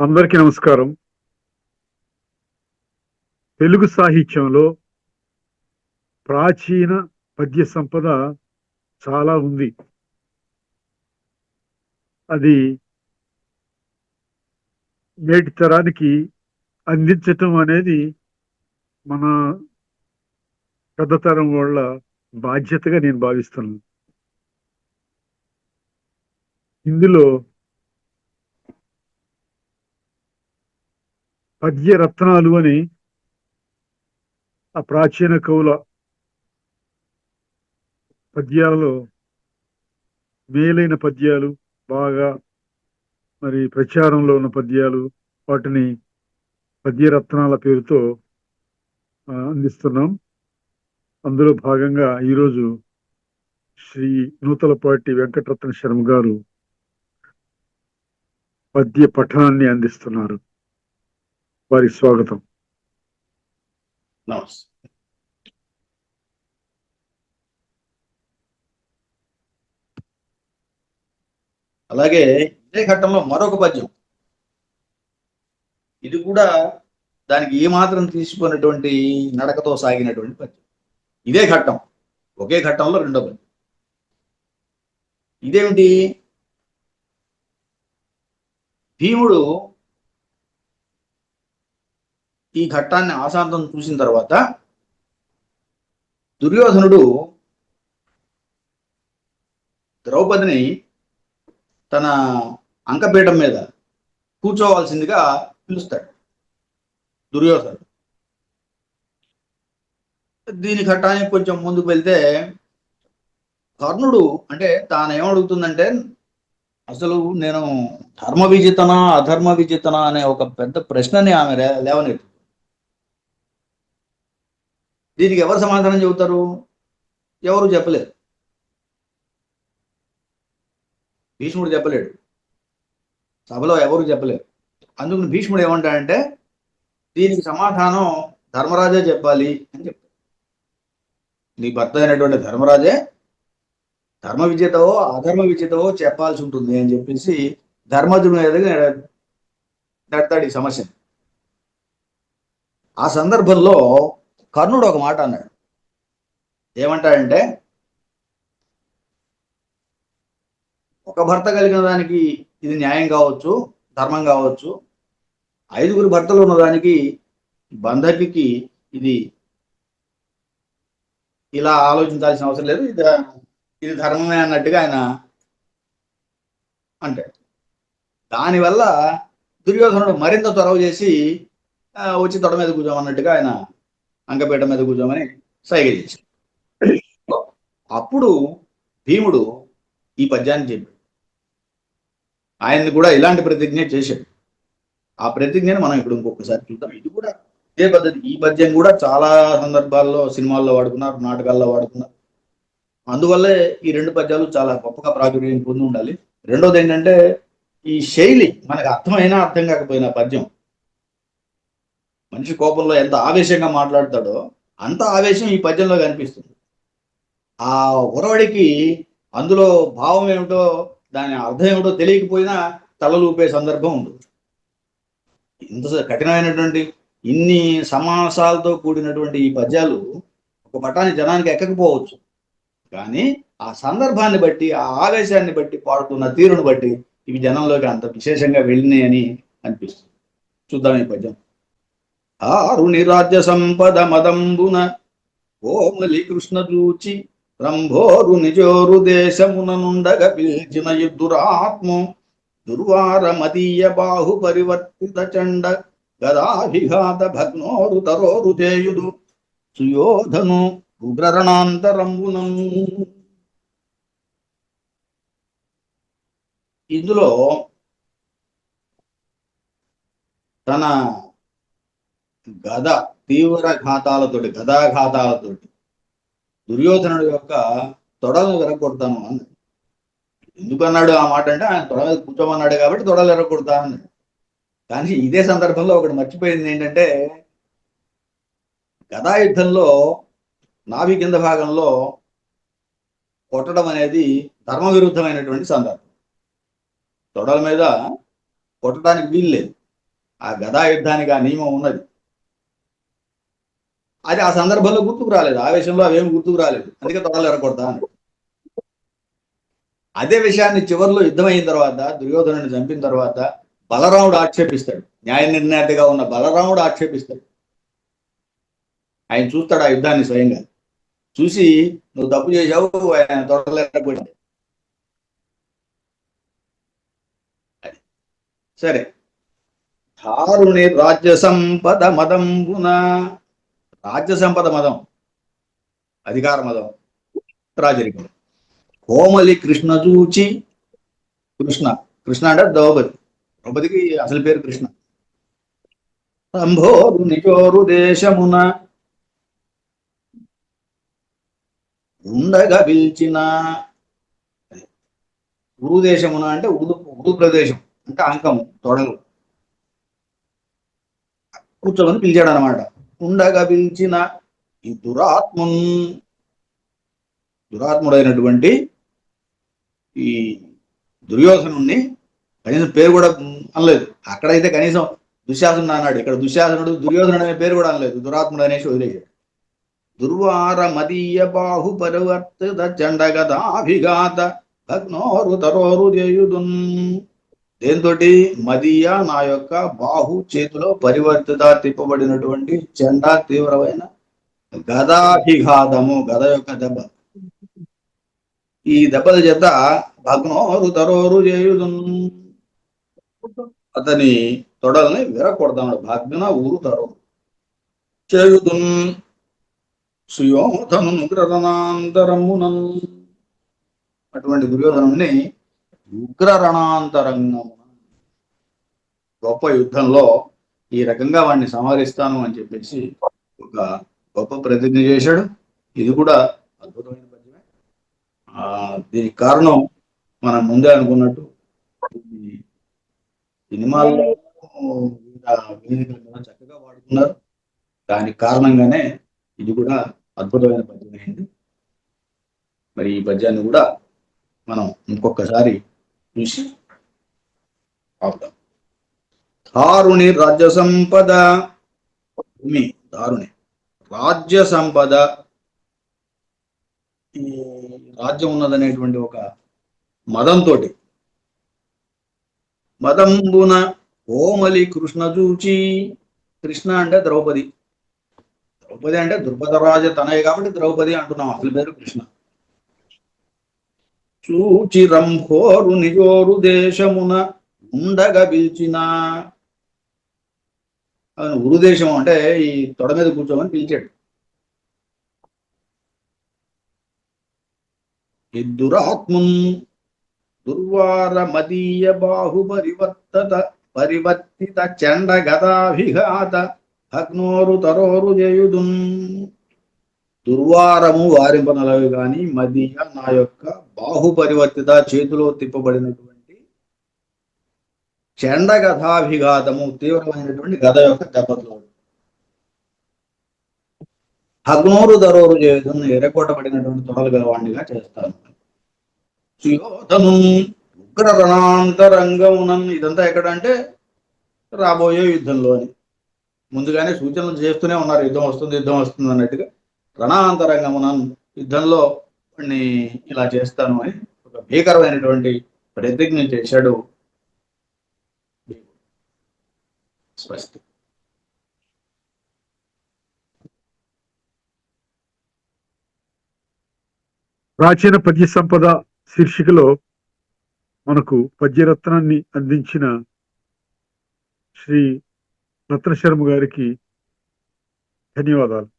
అందరికీ నమస్కారం. తెలుగు సాహిత్యంలో ప్రాచీన పద్య సంపద చాలా ఉంది. అది నేటి తరానికి అందించటం అనేది మన పెద్ద తరం వాళ్ళ బాధ్యతగా నేను భావిస్తున్నాను. ఇందులో పద్యరత్నాలు అని ఆ ప్రాచీన కవుల పద్యాలలో మేలైన పద్యాలు బాగా మరి ప్రచారంలో ఉన్న పద్యాలు వాటిని పద్యరత్నాల పేరుతో అందిస్తున్నాం. అందులో భాగంగా ఈరోజు శ్రీ నూతలపాటి వెంకటరత్న శర్మ గారు పద్య పఠనాన్ని అందిస్తున్నారు. వారికి స్వాగతం. నమస్తే. అలాగే ఇదే ఘట్టంలో మరొక పద్యం. ఇది కూడా దానికి ఏమాత్రం తీసుకున్నటువంటి నడకతో సాగినటువంటి పద్యం. ఇదే ఘట్టం. ఒకే ఘట్టంలో రెండో పద్యం. ఇదేమిటి? భీముడు ఈ ఘట్టాన్ని ఆశాంతం చూసిన తర్వాత దుర్యోధనుడు ద్రౌపదిని తన అంకపీఠం మీద కూర్చోవాల్సిందిగా పిలుస్తాడు దుర్యోధనుడు. దీని ఘట్టానికి కొంచెం ముందుకు వెళ్తే కర్ణుడు అంటే తాను ఏమడుగుతుందంటే అసలు నేను ధర్మ విజితన అధర్మ విజితన అనే ఒక పెద్ద ప్రశ్నని ఆమె లే- లేవనెత్తు దీనికి ఎవరు సమాధానం చెబుతారు? ఎవరు చెప్పలేరు భీష్ముడు చెప్పలేడు. సభలో ఎవరు చెప్పలేరు అందుకని భీష్ముడు ఏమంటాడంటే దీనికి సమాధానం ధర్మరాజే చెప్పాలి అని చెప్తాడు. నీ భర్త అయినటువంటి ధర్మరాజే ధర్మ విజేతవో అధర్మ విజేతవో చెప్పాల్సి ఉంటుంది అని చెప్పేసి ధర్మజుని ఎదుగు నెడతాడు ఈ సమస్య ఆ సందర్భంలో కర్ణుడు ఒక మాట అన్నాడు. ఏమంటాడంటే ఒక భర్త కలిగిన దానికి ఇది న్యాయం కావచ్చు ధర్మం కావచ్చు. ఐదుగురు భర్తలు ఉన్నదానికి బంధకికి ఇది ఇలా ఆలోచించాల్సిన అవసరం లేదు. ఇది ఇది ధర్మమే అన్నట్టుగా ఆయన అంటాడు. దానివల్ల దుర్యోధనుడు మరింత చొరవ చేసి వచ్చి తొడ మీద కూర్చోమన్నట్టుగా ఆయన అంకపీట మీద కూర్చోమని సైగ చేశాడు. అప్పుడు భీముడు ఈ పద్యాన్ని చెప్పాడు. ఆయన్ని కూడా ఇలాంటి ప్రతిజ్ఞ చేశాడు. ఆ ప్రతిజ్ఞను మనం ఇప్పుడు ఇంకొకసారి చూద్దాం. ఇది కూడా ఇదే పద్ధతి. ఈ పద్యం కూడా చాలా సందర్భాల్లో సినిమాల్లో వాడుకున్నారు నాటకాల్లో వాడుకున్నారు అందువల్లే ఈ రెండు పద్యాలు చాలా గొప్పగా ప్రాచుర్యం పొంది ఉండాలి. రెండోది ఏంటంటే ఈ శైలి మనకు అర్థమైనా అర్థం కాకపోయినా పద్యం మనిషి కోపంలో ఎంత ఆవేశంగా మాట్లాడతాడో అంత ఆవేశం ఈ పద్యంలో కనిపిస్తుంది. ఆ ఉరవడికి అందులో భావం ఏమిటో దాని అర్థం ఏమిటో తెలియకపోయినా తలలుపే సందర్భం ఉంటుంది ఇంత కఠినమైనటువంటి ఇన్ని సమాసాలతో కూడినటువంటి ఈ పద్యాలు ఒక పటాన్ని జనానికి ఎక్కకపోవచ్చు. కానీ ఆ సందర్భాన్ని బట్టి ఆ ఆవేశాన్ని బట్టి పాడుతున్న తీరును బట్టి ఇవి జనంలోకి అంత విశేషంగా వెళ్ళినాయని అనిపిస్తుంది. చూద్దాం ఈ పద్యం. ఆరుని రాజ్య సంపద మదంబున కోమలి కృష్ణ చూచి రంభోరు నిజోరు దేశమున నుండగ పిలిచిన యుద్ధురాత్ము దుర్వార మదీయ బాహు పరివర్తిత చండ గదాభిఘాత భగ్నోరు తరోరు చేయుడు సుయోధను ఉగ్రరణాంతరంబునం. ఇందులో తన గద తీవ్ర ఘాతాలతోటి గదాఘాతాలతోటి దుర్యోధనుడు యొక్క తొడలు విరగొడతాను అన్నాడు. ఎందుకన్నాడు ఆ మాట అంటే ఆయన తొడ మీద కూర్చోమన్నాడు కాబట్టి తొడలు విరగొడతా అన్నాడు. కానీ ఇదే సందర్భంలో ఒకటి మర్చిపోయింది ఏంటంటే గదా యుద్ధంలో నాభి కింద భాగంలో కొట్టడం అనేది ధర్మ విరుద్ధమైనటువంటి సందర్భం. తొడల మీద కొట్టడానికి వీల్లేదు. ఆ గదా యుద్ధానికి ఆ నియమం ఉన్నది. అది ఆ సందర్భంలో గుర్తుకు రాలేదు. ఆవేశంలో అవేమి గుర్తుకు రాలేదు. అందుకే తొడలు ఎరగొడతా అని. అదే విషయాన్ని చివరిలో యుద్ధం అయిన తర్వాత దుర్యోధనుని చంపిన తర్వాత బలరాముడు ఆక్షేపిస్తాడు. న్యాయ నిర్ణేతగా ఉన్న బలరాముడు ఆక్షేపిస్తాడు. ఆయన చూస్తాడు ఆ యుద్ధాన్ని స్వయంగా. చూసి నువ్వు తప్పు చేశావు ఆయన తొడలేకపోయింది సరే. దారుణి రాజ్య సంపద మదంబున రాజ్య సంపద మదం అధికార మదం రాజరికం కోమలి కృష్ణ చూచి కృష్ణ కృష్ణ అంటే ద్రౌపది. ద్రౌపదికి అసలు పేరు కృష్ణ. సంభోరు నిజోరు దేశమున ఉండగా పిలిచిన ఉరు దేశమున అంటే ఉడు ఉడు ప్రదేశం అంటే అంకము తొడలు. కూర్చోమని పిలిచాడు అనమాట ఉండగవించిన ఈ దురాత్మున్ దురాత్ముడైనటువంటి ఈ దుర్యోధనుణ్ణి కనీసం పేరు కూడా అనలేదు. అక్కడైతే కనీసం దుశ్శాసనుడు అన్నాడు. ఇక్కడ దుశ్శాసనుడు దుర్యోధనుడు అనే పేరు కూడా అనలేదు. దురాత్ముడు అనేసి వదిలేశాడు. దుర్వార మదీయ బాహు పరివర్తిత చండగదాభిఘాత భగ్నోరు తరోరు చేయుదున్ దేంతోటి మదీయ నా యొక్క బాహు చేతిలో పరివర్తిత తిప్పబడినటువంటి చెండా తీవ్రమైన గదాభిఘాతము గద యొక్క దెబ్బ. ఈ దెబ్బల చేత భగ్నోరు తరోరు చేయుదు అతని తొడల్ని విరకొడతాడు భగ్న ఊరు తరోరు చేయుదున్. సుయోధను ఉగ్రరణాంతరమునన్ అటువంటి దుర్యోధనుని ఉగ్ర రణాంతరంగం గొప్ప యుద్ధంలో ఈ రకంగా వాడిని సంహరిస్తాను అని చెప్పేసి ఒక గొప్ప ప్రతిజ్ఞ చేశాడు. ఇది కూడా అద్భుతమైన పద్యమే ఆ దీనికి కారణం మనం ముందే అనుకున్నట్టు సినిమాల్లో వేదికల మీద చక్కగా వాడుతున్నారు దానికి కారణంగానే ఇది కూడా అద్భుతమైన పద్యం అయింది. మరి ఈ పద్యాన్ని కూడా మనం ఇంకొకసారి చూసి అవుతాం దారుణి రాజ్య సంపద భూమి దారుణి. రాజ్య సంపద. ఈ రాజ్యం ఉన్నదనేటువంటి ఒక మదంతో మదంబున కోమలి కృష్ణ చూచి కృష్ణ అంటే ద్రౌపది. ద్రౌపది అంటే ద్రుపదరాజ తనయ్య కాబట్టి ద్రౌపది అంటున్నాం. అసలు పేరు కృష్ణ. చూచి హోరు నిజోరు దేశమున ఉండగా పిలిచిన. అవును ఉరుదేశం అంటే ఈ తొడ మీద కూర్చోమని పిలిచాడు. ఈ దుర్వార మదీయ బాహు పరివర్తత పరివర్తిత చండ గదాభిఘాత భగ్నోరు తరోరు జయుదున్. దుర్వారము వారింపనలవి గాని మదీయ నా యొక్క బాహు పరివర్తిత చేతిలో తిప్పబడినటువంటి చండ గథాభిఘాతము తీవ్రమైనటువంటి గద యొక్క దెబ్బతో హగ్నోరు దరోరు చేయుదున్ ఎరగొట్టబడినటువంటి తొడలు గలవాణ్ణిగా చేస్తాను. సుయోధను ఉగ్ర రణాంతరంగమునన్ ఇదంతా ఎక్కడంటే రాబోయే యుద్ధంలోని. ముందుగానే సూచనలు చేస్తూనే ఉన్నారు యుద్ధం వస్తుంది యుద్ధం వస్తుంది అన్నట్టుగా. రణాంతరంగమునన్ యుద్ధంలో వాడిని ఇలా చేస్తాను అని ఒక భీకరమైనటువంటి ప్రతిజ్ఞ చేశాడు. స్వస్తి. ప్రాచీన పద్య సంపద శీర్షికలో మనకు పద్యరత్నాన్ని అందించిన శ్రీ రత్నశర్మ గారికి ధన్యవాదాలు.